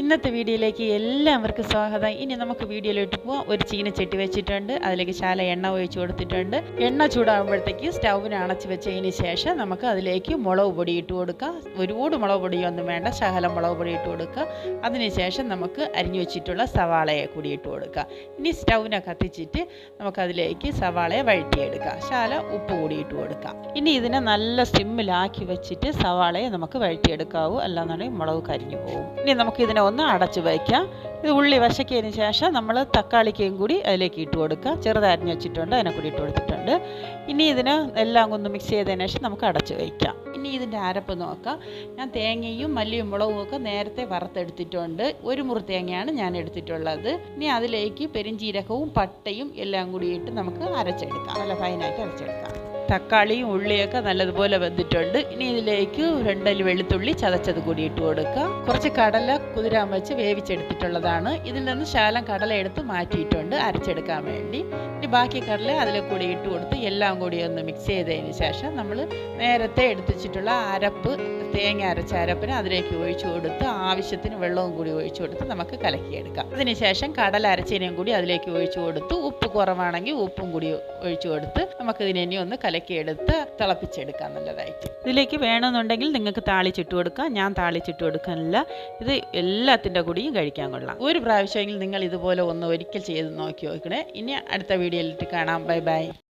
ഇന്നത്തെ വീഡിയോയിലേക്ക് എല്ലാവർക്കും സ്വാഗതം. ഇനി നമുക്ക് വീഡിയോയിലോട്ട് പോവാം. ഒരു ചീനച്ചട്ടി വെച്ചിട്ടുണ്ട്. അതിലേക്ക് ശാല എണ്ണ ഒഴിച്ചു കൊടുത്തിട്ടുണ്ട്. എണ്ണ ചൂടാകുമ്പോഴത്തേക്ക് സ്റ്റൗവിന് അണച്ച് വെച്ചതിന് ശേഷം നമുക്ക് അതിലേക്ക് മുളക് പൊടി ഇട്ട് കൊടുക്കാം. ഒരുപാട് മുളക് പൊടിയൊന്നും വേണ്ട. ശകലം മുളക് പൊടി ഇട്ട് കൊടുക്കുക അതിനുശേഷം നമുക്ക് അരിഞ്ഞു വെച്ചിട്ടുള്ള സവാളയെ കൂടി ഇട്ട് കൊടുക്കുക ഇനി സ്റ്റൗവിനെ കത്തിച്ചിട്ട് നമുക്കതിലേക്ക് സവാളയെ വഴറ്റിയെടുക്കാം. ശാല ഉപ്പ് കൂടി ഇട്ട് കൊടുക്കാം. ഇനി ഇതിനെ നല്ല സിമ്മിലാക്കി വെച്ചിട്ട് സവാളയെ നമുക്ക് വഴറ്റിയെടുക്കാവൂ. അല്ലാന്നുണ്ടെങ്കിൽ മുളക് കരിഞ്ഞു പോകും ഇനി നമുക്ക് ഇതിനെ ഒന്ന് അടച്ച് വയ്ക്കാം ഇത് ഉള്ളി വശക്കിയതിന് ശേഷം നമ്മൾ തക്കാളിക്കയും കൂടി അതിലേക്ക് ഇട്ട് കൊടുക്കുക. ചെറുതരിഞ്ഞ് വെച്ചിട്ടുണ്ട്. അതിനെ കൂടി ഇട്ട് കൊടുത്തിട്ടുണ്ട്. ഇനി ഇതിന് എല്ലാം ഒന്ന് മിക്സ് ചെയ്തതിന് ശേഷം നമുക്ക് അടച്ച് വയ്ക്കാം. ഇനി ഇതിന്റെ അരപ്പ് നോക്കാം. ഞാൻ തേങ്ങയും മല്ലിയും മുളകും ഒക്കെ നേരത്തെ വറുത്തെടുത്തിട്ടുണ്ട്. ഒരു മുറി തേങ്ങയാണ് ഞാൻ എടുത്തിട്ടുള്ളത്. ഇനി അതിലേക്ക് പെരിഞ്ചീരകവും പട്ടയും എല്ലാം കൂടി ഇട്ട് നമുക്ക് അരച്ചെടുക്കാം. നല്ല ഫൈനായിട്ട് അരച്ചെടുക്കാം. തക്കാളിയും ഉള്ളിയൊക്കെ നല്ലതുപോലെ വെന്തിട്ടുണ്ട്. ഇനി ഇതിലേക്ക് രണ്ടൽ വെളുത്തുള്ളി ചതച്ചത് കൂടി ഇട്ട് കൊടുക്കുക. കുറച്ച് കടല കുതിരാൻ വെച്ച് വേവിച്ചെടുത്തിട്ടുള്ളതാണ്. ഇതിൽ നിന്ന് ശാലം കടല എടുത്ത് മാറ്റിയിട്ടുണ്ട് അരച്ചെടുക്കാൻ വേണ്ടി. ഇനി ബാക്കി കടല അതിൽ കൂടി ഇട്ട് കൊടുത്ത് എല്ലാം കൂടി ഒന്ന് മിക്സ് ചെയ്തതിന് ശേഷം നമ്മൾ നേരത്തെ എടുത്തിച്ചിട്ടുള്ള അരപ്പ് തേങ്ങ അരച്ച അരപ്പിന് അതിലേക്ക് ഒഴിച്ചു കൊടുത്ത് ആവശ്യത്തിന് വെള്ളവും കൂടി ഒഴിച്ചു കൊടുത്ത് നമുക്ക് കലക്കിയെടുക്കാം. അതിനുശേഷം കടല അരച്ചതിനെയും കൂടി അതിലേക്ക് ഒഴിച്ചു കൊടുത്ത് ഉപ്പ് കുറവാണെങ്കിൽ ഉപ്പും കൂടി ഒഴിച്ചു കൊടുത്ത് നമുക്ക് ഇതിനെ ഇനി ഒന്ന് എടുത്ത് തിളപ്പിച്ചെടുക്കാം നല്ലതായിട്ട്. ഇതിലേക്ക് വേണമെന്നുണ്ടെങ്കിൽ നിങ്ങൾക്ക് താളിച്ചിട്ട് കൊടുക്കാം. ഞാൻ താളിച്ചിട്ട് കൊടുക്കാനില്ല. ഇത് എല്ലാത്തിന്റെ കൂടിയും കഴിക്കാൻ കൊള്ളാം. ഒരു പ്രാവശ്യമെങ്കിലും നിങ്ങൾ ഇതുപോലെ ഒന്ന് ഒരിക്കൽ ചെയ്ത് നോക്കി നോക്കണേ. ഇനി അടുത്ത വീഡിയോയിലിട്ട് കാണാം. Bye bye.